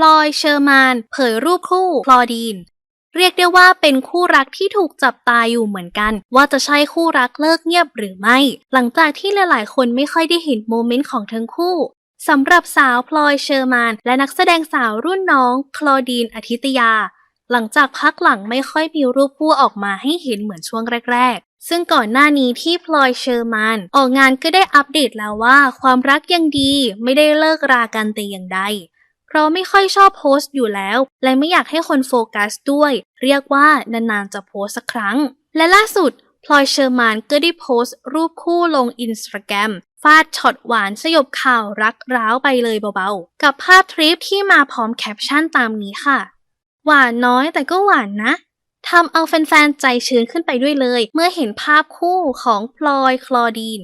พลอยเชอร์มานเผยรูปคู่คลอดีน เรียกได้ว่าเป็นคู่รักที่ถูกจับตาอยู่เหมือนกัน ว่าจะใช่คู่รักเลิกเงียบหรือไม่ หลังจากที่หลายๆ คนไม่ค่อยได้เห็นโมเมนต์ของทั้งคู่สำหรับสาวพลอยเชอร์มาน และนักแสดงสาวรุ่นน้องคลอดีนอาทิตยา หลังจากพักหลังไม่ค่อยมีรูปคู่ออกมาให้เห็นเหมือนช่วงแรกๆ ซึ่งก่อนหน้านี้ที่พลอยเชอร์มานออกงานก็ได้อัปเดตแล้วว่า ความรักยังดีไม่ได้เลิกรากันแต่อย่างใด เพราะไม่ค่อยชอบโพสต์อยู่แล้ว และไม่อยากให้คนโฟกัสด้วย เรียกว่านานๆจะโพสสักครั้ง และล่าสุดพลอยเชอร์มานก็ได้โพสต์ รูปคู่ลงอินสตาแกรมฟาดช็อตหวานสยบข่าวรักร้าวไปเลยเบาๆ กับภาพทริปที่มาพร้อมแคปชั่นตามนี้ค่ะ หวานน้อยแต่ก็หวานนะทำเอาแฟนๆ ใจชื้นขึ้นไปด้วยเลย เมื่อเห็นภาพคู่ของพลอยคลอดีน